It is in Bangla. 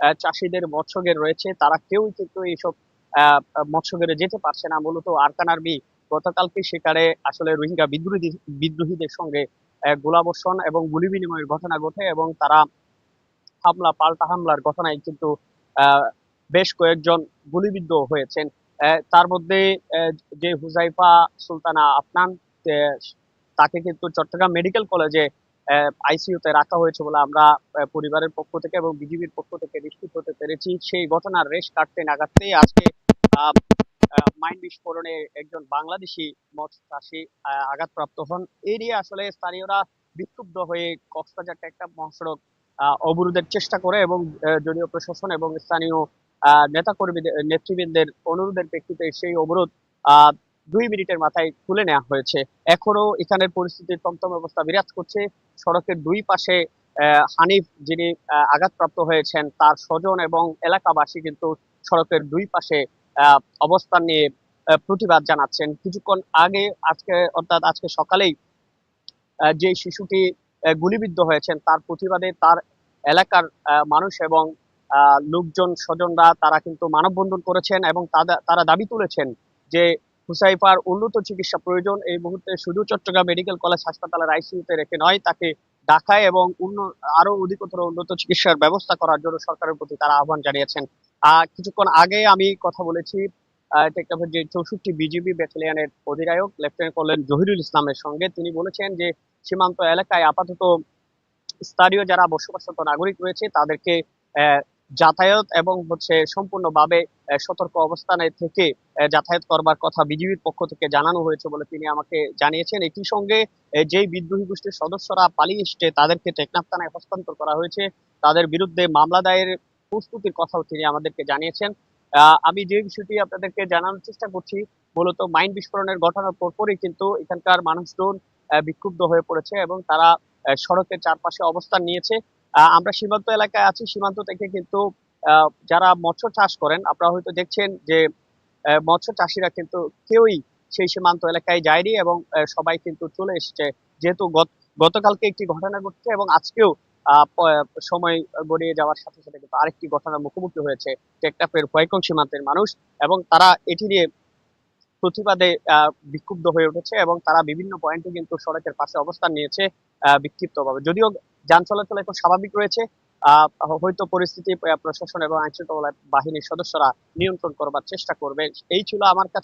আহ, চাষিদের মৎস্যগের রয়েছে তারা কেউই কিন্তু এইসব মৎস্যগেরে যেতে পারছে না। মূলত আরকান আর্মি গতকালকে সেখানে আসলে রোহিঙ্গা বিদ্রোহী বিদ্রোহীদের সঙ্গে গোলাবর্ষণ এবং গুলি বিনিময়ের ঘটনা ঘটে এবং তারা হামলা পাল্টা হামলার ঘটনায় কিন্তু বেশ কয়েকজন গুলিবিদ্ধ হয়েছেন। তার মধ্যে যে হুজাইফা সুলতানা আফনান তাকে কিন্তু চট্টগ্রাম মেডিকেল কলেজে আইসিইউতে রাখা হয়েছে বলে আমরা পরিবারের পক্ষ থেকে এবং বিজিবির পক্ষ থেকে নিশ্চিত হতে পেরেছি। সেই ঘটনার রেশ কাটতে না কাটতেই আজকে মাইন বিস্ফোরণে একজন বাংলাদেশি মৎস্য আঘাতপ্রাপ্ত হন। এই নিয়ে আসলে স্থানীয়রা বিক্ষুব্ধ হয়ে কক্সবাজার একটা মহাসড়ক অবরোধের চেষ্টা করে এবং জলীয় প্রশাসন এবং স্থানীয় নেতাকর্মীদের, নেতৃবৃন্দের অনুরোধের প্রেক্ষিতে সেই অবরোধ দুই মিনিটের মাথায় তুলে নেওয়া হয়েছে। এখনও এখানের পরিস্থিতি থমথম অবস্থা বিরাজ করছে। সড়কের দুই পাশে হানিফ যিনি আঘাতপ্রাপ্ত হয়েছেন, তার স্বজন এবং এলাকাবাসী কিন্তু সড়কের দুই পাশে অবস্থান নিয়ে প্রতিবাদ জানাচ্ছেন। কিছুক্ষণ আগে, আজকে, অর্থাৎ আজকে সকালেই যে শিশুটি গুলিবিদ্ধ হয়েছেন, তার প্রতিবাদে তার এলাকার মানুষ এবং লোকজন, স্বজনরা তারা কিন্তু মানববন্ধন করেছেন এবং তারা দাবি তুলেছেন যে হুসাইফার উন্নত চিকিৎসা প্রয়োজন। এই মুহূর্তে শুধু চট্টগ্রাম মেডিকেল কলেজ হাসপাতালের আইসিইউতে রেখে নয়, তাকে ঢাকায় এবং আরও অধিকতর উন্নত চিকিৎসার ব্যবস্থা করার জন্য সরকারের প্রতি তারা আহ্বান জানিয়েছেন। কিছুক্ষণ আগে আমি কথা বলেছি যে চৌষট্টি বিজিবি ব্যাটালিয়নের অধিনায়ক, লেফটেন্যান্ট কর্নেল জহিরুল ইসলামের সঙ্গে তিনি বলেছেন যে, সীমান্ত এলাকায় আপাতত স্থানীয় যারা বসবাসরত নাগরিক রয়েছে, তাদেরকে যাতায়াত এবং হচ্ছে সম্পূর্ণভাবে সতর্ক অবস্থানে থেকে যাতায়াত করবার কথা বিজিবির পক্ষ থেকে জানানো হয়েছে বলে তিনি আমাকে জানিয়েছেন। একই সঙ্গে যেই বিদ্রোহী গোষ্ঠীর সদস্যরা পালিয়ে এসছে, তাদেরকে টেকনাফ থানায় হস্তান্তর করা হয়েছে। তাদের বিরুদ্ধে মামলা দায়ের প্রস্তুতির কথাও তিনি আমাদেরকে জানিয়েছেন। আমি যে বিষয়টি আপনাদেরকে জানানোর চেষ্টা করছি, মূলত মাইন বিস্ফোরণের ঘটনার পরপরই কিন্তু এখানকার মানুষজন বিক্ষুব্ধ হয়ে পড়েছে এবং তারা সড়কের চারপাশে অবস্থান নিয়েছে। আমরা সীমান্ত এলাকায় আছি। সীমান্ত থেকে কিন্তু যারা মৎস্য চাষ করেন, আপনারা হয়তো দেখছেন যে মৎস্য চাষিরা কিন্তু কেউই সেই সীমান্ত এলাকায় যায়নি এবং সবাই কিন্তু চলে এসেছে। যেহেতু গতকালকে একটি ঘটনা ঘটছে এবং আজকেও সময় গড়িয়ে যাওয়ার সাথে সাথে কিন্তু আরেকটি ঘটনার মুখোমুখি হয়েছে টেকটাপের ভয়কং সীমান্তের মানুষ এবং তারা এটি নিয়ে প্রতিবাদে বিক্ষুব্ধ হয়ে উঠেছে এবং তারা বিভিন্ন পয়েন্টে কিন্তু সড়কের পাশে অবস্থান নিয়েছে বিক্ষিপ্তভাবে। যদিও যান চলাচল এখন স্বাভাবিক রয়েছে। আহ, হয়তো পরিস্থিতি প্রশাসন এবং আইন শৃঙ্খলা বাহিনীর সদস্যরা নিয়ন্ত্রণ করবার চেষ্টা করবে। এই ছিল আমার কাছে